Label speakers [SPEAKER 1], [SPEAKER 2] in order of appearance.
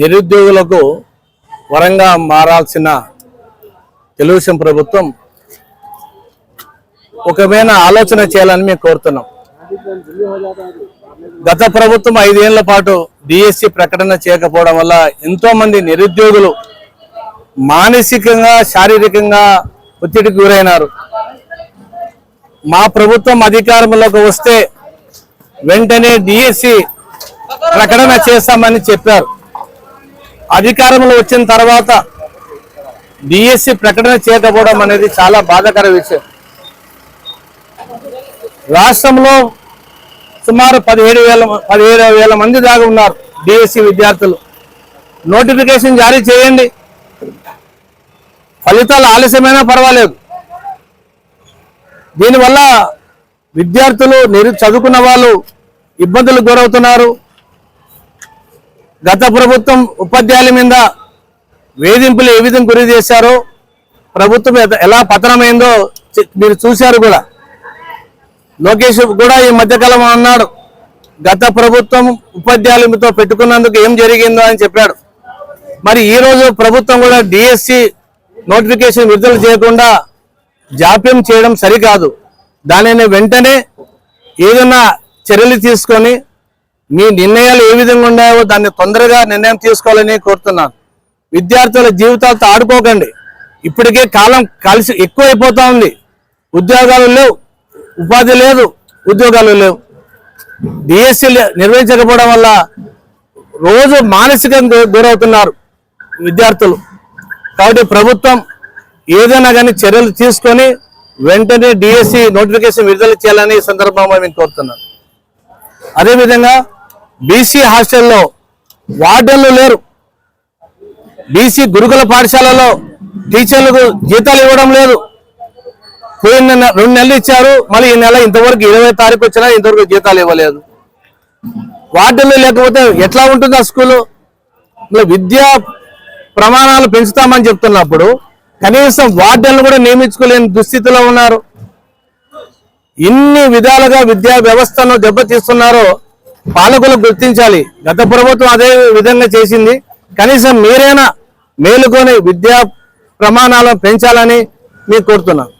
[SPEAKER 1] నిరుద్యోగులకు వరంగా మారాల్సిన తెలుగుదేశం ప్రభుత్వం ఒకవేళ ఆలోచన చేయాలని మేము కోరుతున్నాం. గత ప్రభుత్వం ఐదేళ్ళ పాటు డిఎస్సి ప్రకటన చేయకపోవడం వల్ల ఎంతోమంది నిరుద్యోగులు మానసికంగా శారీరకంగా ఒత్తిడికి గురైనారు. మా ప్రభుత్వం అధికారంలోకి వస్తే వెంటనే డిఎస్సి ప్రకటన చేస్తామని చెప్పారు. అధికారంలో వచ్చిన తర్వాత డిఎస్సి ప్రకటన చేయకపోవడం అనేది చాలా బాధాకర విషయం. రాష్ట్రంలో సుమారు పదిహేడు వేల పదిహేడు వేల మంది దాకా ఉన్నారు డిఎస్సి విద్యార్థులు. నోటిఫికేషన్ జారీ చేయండి. ఫలితాలు ఆలస్యమైనా పర్వాలేదు. దీనివల్ల విద్యార్థులు నిరు చదువుకున్న వాళ్ళు ఇబ్బందులు గురవుతున్నారు. గత ప్రభుత్వం ఉపాధ్యాయుల మీద వేధింపులు ఏ విధంగా గురి చేశారో ప్రభుత్వం ఎలా పతనమైందో మీరు చూశారు కూడా. లోకేష్ కూడా ఈ మధ్యకాలం అన్నాడు గత ప్రభుత్వం ఉపాధ్యాయులతో పెట్టుకున్నందుకు ఏం జరిగిందో అని చెప్పాడు. మరి ఈరోజు ప్రభుత్వం కూడా డిఎస్సి నోటిఫికేషన్ విడుదల చేయకుండా జాప్యం చేయడం సరికాదు. దానిని వెంటనే ఏదైనా చర్యలు తీసుకొని మీ నిర్ణయాలు ఏ విధంగా ఉన్నాయో దాన్ని తొందరగా నిర్ణయం తీసుకోవాలని కోరుతున్నాను. విద్యార్థుల జీవితాలతో ఆడుకోకండి. ఇప్పటికే కాలం కలిసి ఎక్కువైపోతా ఉంది. ఉద్యోగాలు లేవు. ఉపాధి లేదు. ఉద్యోగాలు లేవు. డిఎస్సి నిర్వహించకపోవడం వల్ల రోజు మానసికంగా దూరవుతున్నారు గురవుతున్నారు విద్యార్థులు. కాబట్టి ప్రభుత్వం ఏదైనా కానీ చర్యలు తీసుకొని వెంటనే డిఎస్సి నోటిఫికేషన్ విడుదల చేయాలని ఈ సందర్భంగా మేము కోరుతున్నాను. అదేవిధంగా బీసీ హాస్టల్లో వార్డన్లు లేరు. బీసీ గురుకుల పాఠశాలలో టీచర్లకు జీతాలు ఇవ్వడం లేదు. పోయిన నెల- రెండు నెలలు ఇచ్చారు. మళ్ళీ ఈ నెల ఇంతవరకు ఇరవై తారీఖు వచ్చినా ఇంతవరకు జీతాలు ఇవ్వలేదు. వార్డెన్లు లేకపోతే ఎట్లా ఉంటుంది ఆ స్కూలు? విద్యా ప్రమాణాలు పెంచుతామని చెప్తున్నప్పుడు కనీసం వార్డన్లు కూడా నియమించుకోలేని దుస్థితిలో ఉన్నారు. ఇన్ని విధాలుగా విద్యా వ్యవస్థను దెబ్బతీస్తున్నారో పాలకులు గుర్తించాలి. గత ప్రభుత్వం అదే విధంగా చేసింది. కనీసం మీరైనా మేలుకొని విద్యా ప్రమాణాలను పెంచాలని మీకు కోరుతున్నాను